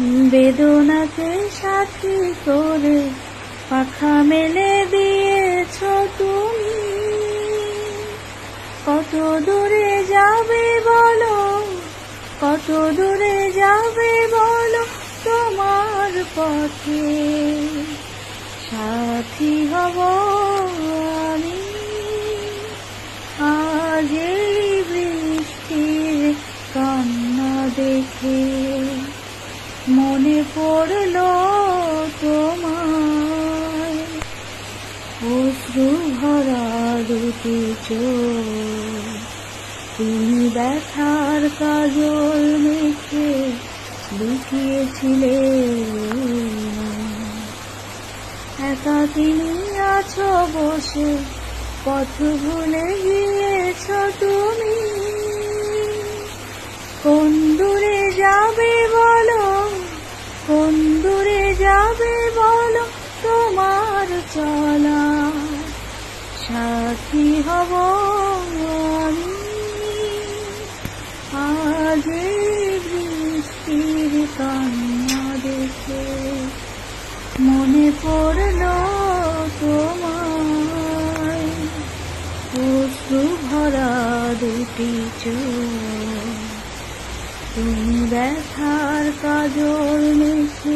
বেদনাকে সাথী করে পাখা মেলে দিয়েছ তুমি। কত দূরে যাবে বলো, কত দূরে যাবে বলো তোমার পথে। সাথী হব আমি, আজ এই বৃষ্টির কান্না দেখে মনে পড়ল তোমায়। অশ্রু ভরা দুটি তুমি ব্যথার কাজল মেখে লুকিয়েছিলে। একা তিনি আছো বসে, পথ ভুলে গিয়েছ তুমি। কোন দূরে যাবে যাবে বলো তোমার চলা। সাথী হব আমি। আজ বৃষ্টির কান্না দেখে মনে পড়ল তোমায়। অশ্রু ভরা দুটি চোখ। তুমি ব্যথার কাজল মেখে